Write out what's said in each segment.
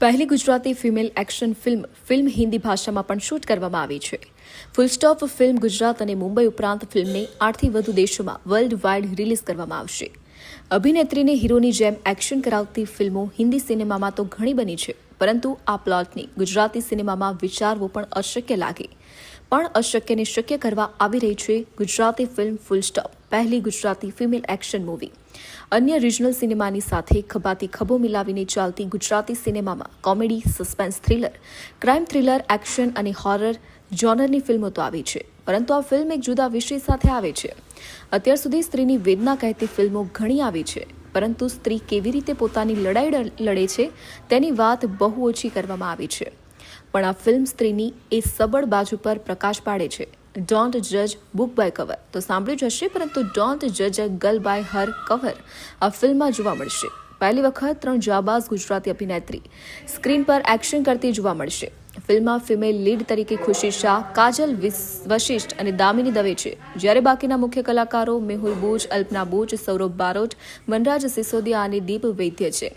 પહેલી Gujarati female action film film Hindi ભાષામાં પણ શૂટ કરવામાં આવી છે. ફૂલ સ્ટોપ ફિલ્મ ગુજરાત અને મુંબઈ ઉપરાંત ફિલ્મને આઠથી વધુ દેશોમાં વર્લ્ડ વાઇડ રિલીઝ કરવામાં આવશે. અભિનેત્રીને હીરોની જેમ એક્શન કરાવતી ફિલ્મો હિન્દી સિનેમામાં તો ઘણી બની છે, પરંતુ આ પ્લોટને ગુજરાતી સિનેમામાં વિચારવું પણ અશક્ય લાગે. પણ અશક્યને શક્ય કરવા આવી રહી છે ગુજરાતી ફિલ્મ ફૂલ સ્ટોપ પહેલી ગુજરાતી ફિમેલ એક્શન મૂવી. અન્ય રિજનલ સિનેમાની સાથે ખભાતી ખભો મિલાવીને ચાલતી ગુજરાતી સિનેમામાં comedy suspense thriller crime thriller action અને હોરર જોનરની ફિલ્મો તો આવી છે, પરંતુ આ ફિલ્મ એક જુદા વિષય સાથે આવે છે. અત્યાર સુધી સ્ત્રીની વેદના કહેતી ફિલ્મો ઘણી આવી છે, પરંતુ સ્ત્રી કેવી રીતે પોતાની લડાઈ લડે છે તેની વાત બહુ ઓછી કરવામાં આવી છે. પણ આ ફિલ્મ સ્ત્રીની એ સબળ બાજુ પર પ્રકાશ પાડે છે. ડોન્ટ જજ બુક બાય કવર તો સાંભળ્યું જ હશે, પરંતુ ડોન્ટ જજ a girl by her cover આ ફિલ્મમાં જોવા મળશે. પહેલી વખત ત્રણ જાબાઝ ગુજરાતી અભિનેત્રી. સ્ક્રીન પર એક્શન કરતી જોવા મળશે. ફિલ્મમાં ફિમેલ લીડ તરીકે ખુશી શાહ, કાજલ વશિષ્ઠ અને દામિની દવે છે. જ્યારે બાકીના મુખ્ય કલાકારો મેહુલ બુચ અલ્પના બુચ સૌરભ બારોટ, વનરાજ સિસોદિયા અને દીપ વૈદ્ય છે.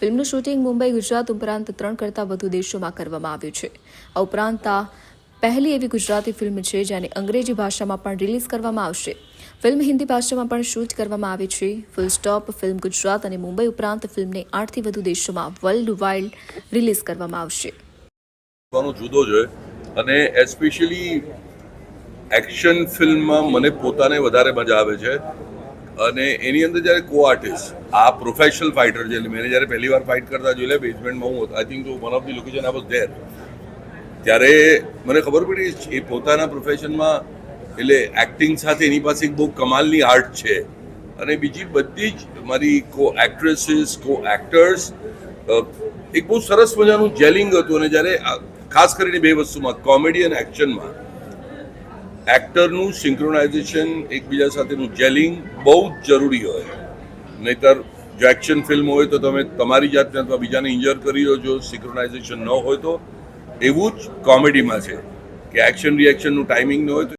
ફિલ્મનું શૂટિંગ મુંબઈ, ગુજરાત ઉપરાંત ત્રણ કરતાં વધુ દેશોમાં કરવામાં આવ્યું છે. આ ઉપરાંત આ પહેલી એવી ગુજરાતી ફિલ્મ છે જેને અંગ્રેજી ભાષામાં પણ રિલીઝ કરવામાં આવશે. ફિલ્મ હિન્દી ભાષામાં પણ શૂટ કરવામાં આવી છે. ફૂલ સ્ટોપ, ફિલ્મ ગુજરાત અને મુંબઈ ઉપરાંત ફિલ્મને આઠથી વધુ દેશોમાં વર્લ્ડ વાઇડ રિલીઝ કરવામાં આવશે. નો જુદો છે અને એસ્પેશિયલી એક્શન ફિલ્મમાં મને પોતાને વધારે મજા આવે છે. અને એની અંદર જ્યારે કો આર્ટિસ્ટ આ પ્રોફેશનલ ફાઇટર છે મેં જ્યારે પહેલી વાર ફાઇટ કરતા જોયેલા બેઝમેન્ટમાં હું I think one of the location આ વોઝ ધેર ત્યારે મને ખબર પડી, એ પોતાના પ્રોફેશનમાં એટલે એક્ટિંગ સાથે એની પાસે એક બહુ કમાલની આર્ટ છે. અને બીજી બધી જ મારી કો એક્ટ્રેસીસ કો એક્ટર્સ એક બહુ સરસ મજાનું જેલિંગ હતું. અને જ્યારે ખાસ કરીને બે વસ્તુમાં, કોમેડી અને એક્શનમાં. એક્ટરનું સિંક્રોનાઇઝેશન એકબીજા સાથેનું જેલિંગ બહુ જ જરૂરી હોય. નહીતર જો એક્શન ફિલ્મ હોય તો તમે તમારી જાતને અથવા બીજાને ઇન્જર કરી દો જો સિંક્રોનાઇઝેશન ન હોય તો. એવું જ કોમેડીમાં છે કે એક્શન રિએક્શનનું ટાઈમિંગ ન હોય તો